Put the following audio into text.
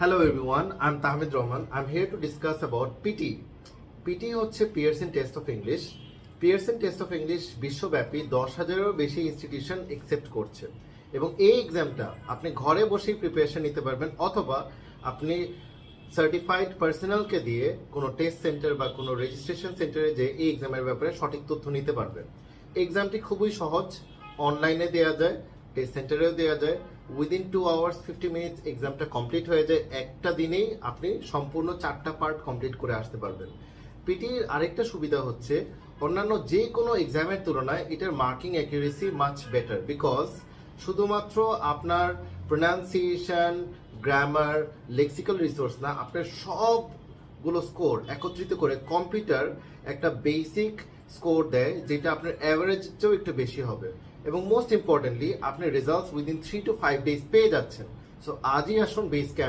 Hello everyone, I'm Tahmid Rahman. I'm here to discuss about PT. PT হচ্ছে Pearson test of English Pearson test of English বিশ্বব্যাপী দশ হাজারেরও বেশি institution accept করছে। এবং এই এক্সামটা আপনি ঘরে বসেই প্রিপারেশন নিতে পারবেন অথবা আপনি সার্টিফাইড পার্সোনালকে দিয়ে কোনো টেস্ট সেন্টার বা কোনো রেজিস্ট্রেশন সেন্টারে যে এই এক্সামের ব্যাপারে সঠিক তথ্য নিতে পারবেন। এক্সামটি খুবই সহজ। অনলাইনে দেওয়া যায়। টেস্ট সেন্টারেও দেওয়া যায়। Within two hours fifty minutes এক্সামটা কমপ্লিট হয়ে যায়। একটা দিনেই আপনি সম্পূর্ণ চারটা পার্ট কমপ্লিট করে আসতে পারবেন। পিটির আরেকটা সুবিধা হচ্ছে, অন্যান্য যে কোনো এক্সামের তুলনায় এটার marking accuracy much better because শুধুমাত্র আপনার প্রোনাউন্সিয়েশন গ্রামার লেক্সিক্যাল রিসোর্স না, আপনার সবগুলো স্কোর একত্রিত করে কম্পিউটার একটা বেসিক স্কোর দেয়, যেটা আপনার অ্যাভারেজ চেয়েও একটু বেশি হবে। এবং মোস্ট ইম্পর্টেন্টলি আপনি results within three two five days পেয়ে যাচ্ছেন। সো আজই আসুন বেস ক্যাম্প